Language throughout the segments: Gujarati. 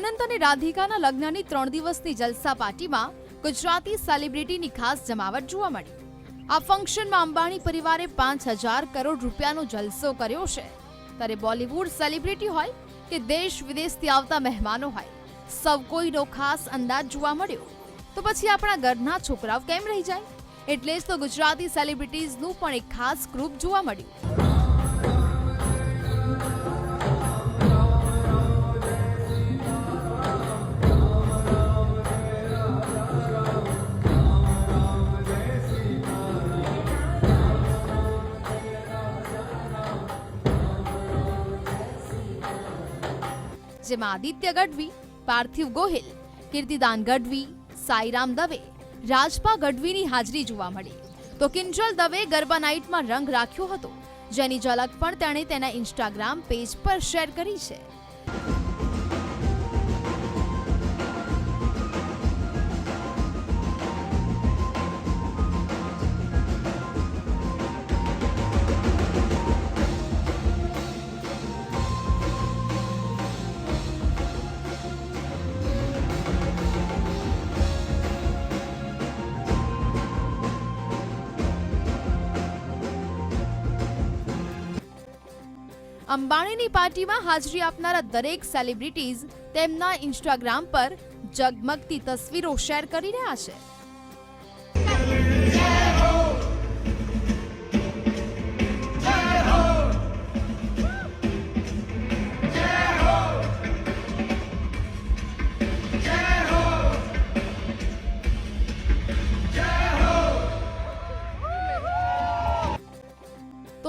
અનંત અને રાધિકાના લગ્નની ત્રણ દિવસની જલસા પાર્ટીમાં ગુજરાતી સેલિબ્રિટીની ખાસ જમાવટ જોવા મળી. આ ફંક્શનમાં અંબાણી પરિવારે પાંચ હજાર કરોડ રૂપિયાનો જલસો કર્યો છે. ત્યારે બોલિવૂડ સેલિબ્રિટી હોય કે દેશ વિદેશથી આવતા મહેમાનો હોય, સૌ કોઈનો ખાસ અંદાજ જોવા મળ્યો. તો પછી આપણા ઘરના છોકરાઓ કેમ રહી જાય? એટલે જ તો ગુજરાતી સેલિબ્રિટીઝનું પણ એક ખાસ ગ્રુપ જોવા મળ્યું. જેમાં આદિત્ય ગઢવી, પાર્થિવ ગોહિલ, કીર્તિદાન ગઢવી, સાઈરામ દવે, રાજપા ગઢવીની હાજરી જોવા મળી. તો કિંજલ દવે ગરબા નાઇટમાં રંગ રાખ્યો હતો. જેની ઝલક પણ તેણે તેના ઇન્સ્ટાગ્રામ પેજ પર શેર કરી છે. અંબાણીની પાર્ટીમાં હાજરી આપનારા દરેક સેલિબ્રિટીઝ તેમના ઇન્સ્ટાગ્રામ પર જગમગતી તસવીરો શેર કરી રહ્યા છે.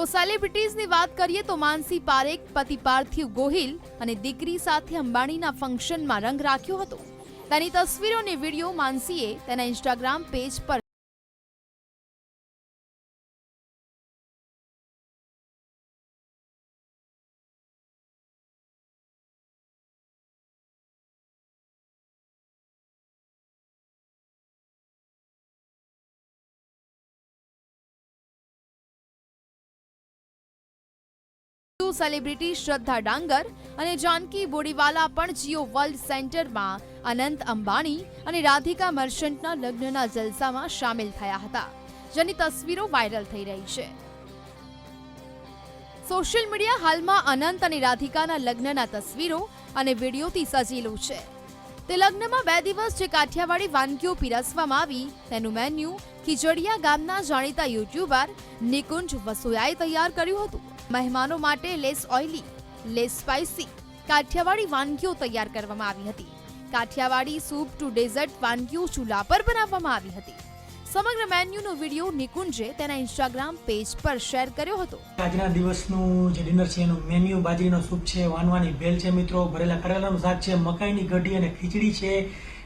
તો સેલિબ્રિટીઝની વાત કરીએ તો માનસી પારેખ, પતિ પાર્થિવ ગોહિલ અને દીકરી સાથે અંબાણીના ફંક્શનમાં રંગ રાખ્યો હતો. તેની તસવીરો અને વીડિયો માનસીએ તેના ઇન્સ્ટાગ્રામ પેજ પર સેલિબ્રિટી શ્રદ્ધા ડાંગર અને જાનકી બોડીવાલા પણ જીઓ વર્લ્ડ સેન્ટરમાં અનંત અંબાણી અને રાધિકા મર્ચન્ટના લગ્નના જલસામાં સામેલ થયા હતા, જેની તસવીરો વાયરલ થઈ રહી છે. સોશિયલ મીડિયા હાલમાં અનંત અને રાધિકાના લગ્નના તસવીરો અને વિડીયોથી સજેલું છે. તે લગ્નમાં બે દિવસ જે કાઠિયાવાડી વાનગીઓ પીરસવામાં આવી, તેનું મેન્યુ ખીજડીયા ગામના જાણીતા યુટ્યુબર નિકુંજ વસોયાએ તૈયાર કર્યું હતું. મહેમાનો માટે less oily, less spicy, Kathiyawadi વાનગીઓ તૈયાર કરવામાં આવી હતી. કાઠિયાવાડી સૂપ ટુ ડેઝર્ટ વાનગીઓ ચૂલા પર બનાવવામાં આવી હતી. સમગ્ર મેન્યુનો વીડિયો નિકુંજે તેના ઇન્સ્ટાગ્રામ પેજ પર શેર કર્યો હતો. આજના દિવસનું જે ડિનર છે, એનું મેન્યુ બાજરીનો સૂપ છે, વાનવાની ભેલ છે મિત્રો, ભરેલા કરેલાનું શાક છે, મકાઈની ગઢી અને ખીચડી છે.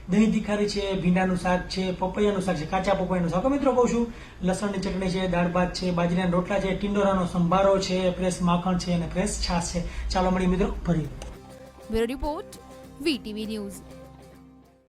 દહીં તીખારી છે, ભીંડાનું શાક છે, પપૈયાનું શાક છે, કાચા પપૈયાનું શાક. મિત્રો કહું છું, લસણની ચટણી છે, દાળ ભાત છે, બાજરીના રોટલા છે, ટિંડોરાનો સંભારો છે, ફ્રેશ માખણ છે અને ફ્રેશ છાશ છે. ચાલો મળીએ મિત્રો ફરી. Report VTV news.